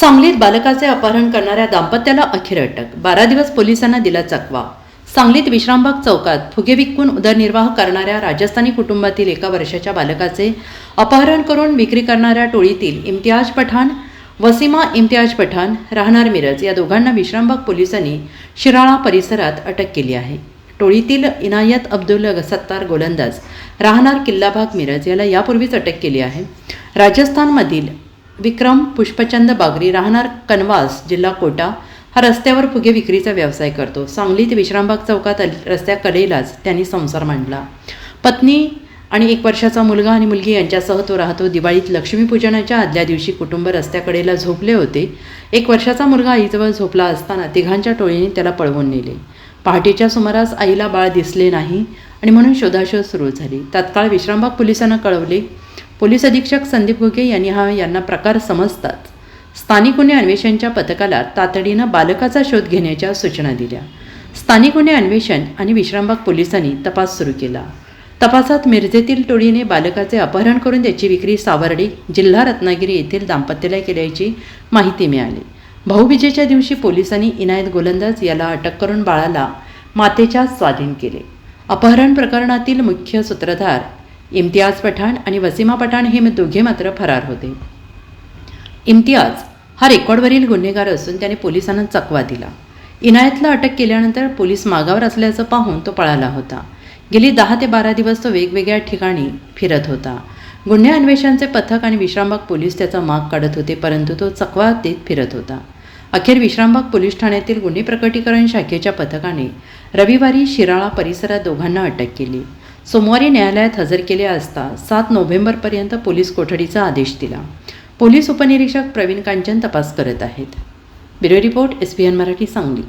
सांगलीत बालकाचे अपहरण करणाऱ्या दाम्पत्याला अखेर अटक. बारा दिवस पोलिसांना दिला चकवा. सांगलीत विश्रामबाग चौकात फुगे विकून उदरनिर्वाह करणाऱ्या राजस्थानी कुटुंबातील एका वर्षाच्या बालकाचे अपहरण करून विक्री करणाऱ्या टोळीतील इम्तियाज पठाण वसीमा इम्तियाज पठाण राहणार मिरज या दोघांना विश्रामबाग पोलिसांनी शिराळा परिसरात अटक केली आहे. टोळीतील इनायत अब्दुल सत्तार गोलंदाज राहणार किल्लाबाग मिरज याला यापूर्वीच अटक केली आहे. राजस्थानमधील विक्रम पुष्पचंद बागरी राहणार कनवास जिल्हा कोटा. हा रस्त्यावर फुगे विक्रीचा व्यवसाय करतो. सांगलीत विश्रामबाग चौकात रस्त्याकडेलाच त्यांनी संसार मांडला. पत्नी आणि एक वर्षाचा मुलगा आणि मुलगी यांच्यासह तो राहतो. दिवाळीत लक्ष्मीपूजनाच्या आदल्या दिवशी कुटुंब रस्त्याकडेला झोपले होते. एक वर्षाचा मुलगा आईजवळ झोपला असताना तिघांच्या टोळीने त्याला पळवून नेले. पहाटेच्या सुमारास आईला बाळ दिसले नाही आणि म्हणून शोधाशोध सुरू झाली. तात्काळ विश्रामबाग पोलिसांना कळवले. पोलीस अधीक्षक संदीप घुगे यांनी हा यांना प्रकार समजतात. स्थानिक गुन्हे अन्वेषणच्या पथकाला तातडीनं बालकाचा शोध घेण्याच्या सूचना दिल्या. स्थानिक गुन्हे अन्वेषण आणि विश्रामबाग पोलिसांनी तपास सुरू केला. तपासात मिरजेतील टोळीने बालकाचे अपहरण करून त्याची विक्री सावर्डे जिल्हा रत्नागिरी येथील दाम्पत्याला केल्याची माहिती मिळाली. भाऊबीजेच्या दिवशी पोलिसांनी इनायत गोलंदाज याला अटक करून बाळाला मातेच्या स्वाधीन केले. अपहरण प्रकरणातील मुख्य सूत्रधार इम्तियाज पठाण आणि वसीमा पठाण हे दोघे मात्र फरार होते. इम्तियाज हा रेकॉर्डवरील गुन्हेगार असून त्याने पोलिसांना चकवा दिला. इनायतला अटक केल्यानंतर पोलीस मागावर असल्याचं पाहून तो पळाला होता. गेली दहा ते बारा दिवस तो वेगवेगळ्या ठिकाणी फिरत होता. गुन्हे अन्वेषणचे पथक आणि विश्रामबाग पोलीस त्याचा माग काढत होते परंतु तो चकवा देत फिरत होता. अखेर विश्रामबाग पोलीस ठाण्यातील गुन्हे प्रकटीकरण शाखेच्या पथकाने रविवारी शिराळा परिसरात दोघांना अटक केली. सोमवारी न्यायालयात हजर केले असता सात नोव्हेंबरपर्यंत पोलीस कोठडीचा आदेश दिला. पोलीस उपनिरीक्षक प्रवीण कांचन तपास करत आहेत. Bureau report S P N Marathi Sangli.